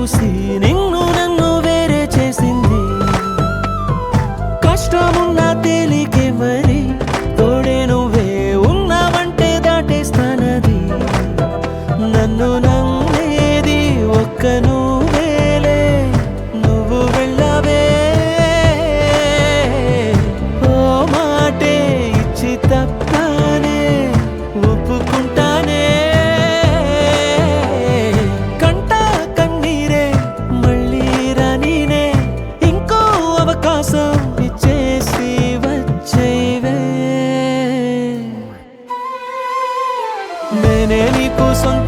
చూసి నిన్ను నన్ను వేరే చేసింది. కష్టమున్నా తేలికే మరి తోడే నువ్వే ఉన్నావంటే దాటేస్తానది. నన్ను నమ్మేది ఒక్కను నేనే నీకోసం